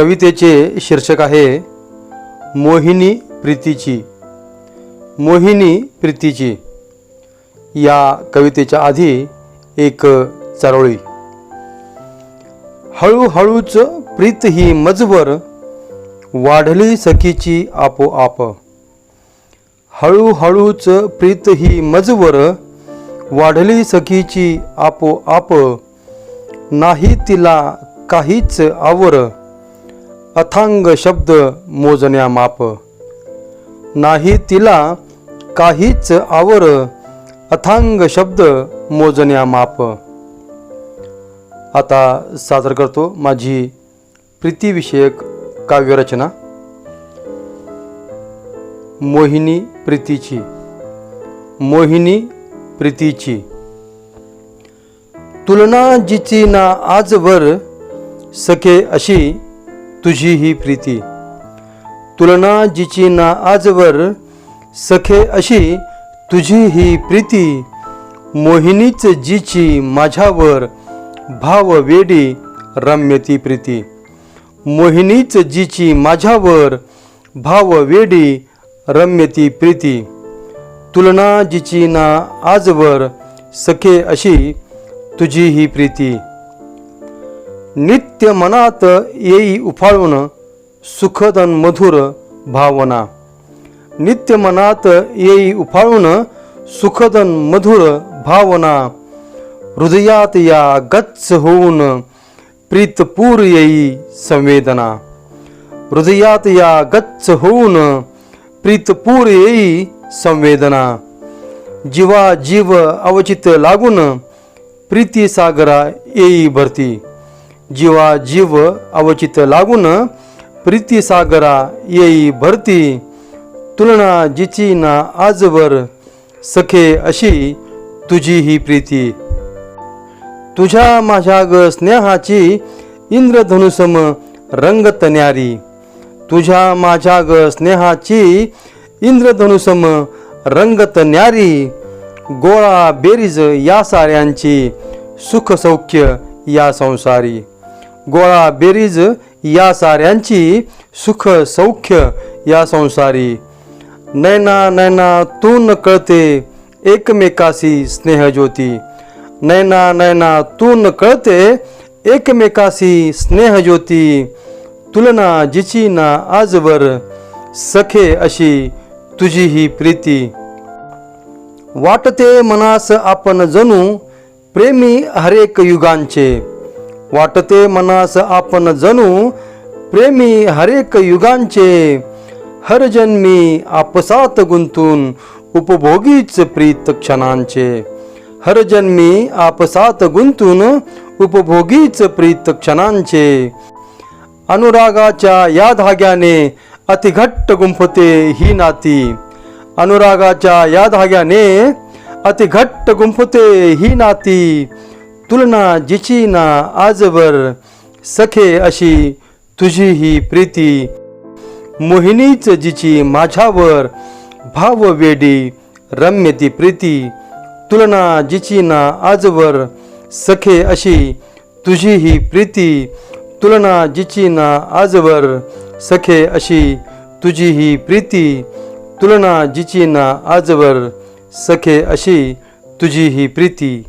कवितेचे शीर्षक आहे मोहिनी प्रीतीची मोहिनी प्रीतीची. या कवितेच्या आधी एक चारोळी हळूहळूच प्रीत ही मजवर वाढली सखीची आपोआप. हळूहळूच प्रीत ही मजवर वाढली सखीची आपोआप. नाही तिला काहीच आवर अथांग शब्द मोजण्या माप. नाही तिला काहीच आवर अथांग शब्द मोजण्या माप. आता सादर करतो माझी प्रीतीविषयक काव्यरचना. मोहिनी प्रीतीची. मोहिनी प्रीतीची. तुलना जिची ना आजवर सखे अशी तुझी ही प्रीती. तुलना जिची ना आजवर सखे अशी तुझी ही प्रीती. मोहिनीच जिची माझ्यावर भाव वेडी रम्यती प्रीती. मोहिनीच जिची माझ्यावर भाव वेडी रम्यती प्रीती. तुलना जिची ना आजवर सखे अशी तुझी ही प्रीती. नित्य मनात येई उफाळून सुखदन मधुर भावना. नित्य मनात येई उफाळून सुखदन मधुर भावना. हृदयात या गच्च होऊन प्रीतपूर येई संवेदना. हृदयात या गच्च होऊन प्रीतपूर येई संवेदना. जीवा जीव अवचित लागून प्रीतीसागरा येई भरती. जीवा जीव अवचित लागून प्रीती सागरा येई भरती. तुलना जिची ना आजवर सखे अशी तुझी ही प्रीती. तुझ्या माझ्या ग स्नेहाची इंद्रधनुसम रंगत न्यारी. तुझ्या माझ्या ग स्नेहाची इंद्रधनुसम रंगत न्यारी. गोळा बेरीज या साऱ्यांची सुख सौख्य या संसारी. गोळा बेरीज या साऱ्यांची सुख सौख्य या संसारी. नैना नैना तू न कळते एकमेकाशी स्नेहज्योती. नैना नैना तू न कळते एकमेकाशी स्नेहज्योती. तुलना जिची ना आजवर सखे अशी तुझी ही प्रीती. वाटते मनास आपण जणू प्रेमी हरेक युगांचे. वाटते मनास आपण जणू. प्रेमी हरेक युगांचे हर जन्मी आपसात गुंतून उपभोगीच प्रीत क्षणांचे. हर जन्मी आपसात गुंतून उपभोगीच प्रीत क्षणांचे. अनुरागाच्या या धाग्याने अतिघट्ट गुंफते ही नाती. अनुरागाच्या या धाग्याने अतिघट्ट गुंफते ही नाती. तुलना जिची ना आजवर सखे अशी तुझी ही प्रीती. मोहिनीच जिची माझ्यावर भाव वेडी रम्य ती प्रीती. तुलना जिची ना आजवर सखे अशी तुझी ही प्रीती. तुलना जिची ना आजवर सखे अशी तुझी ही प्रीती. तुलना जिची ना आजवर सखे अशी तुझी ही प्रीती.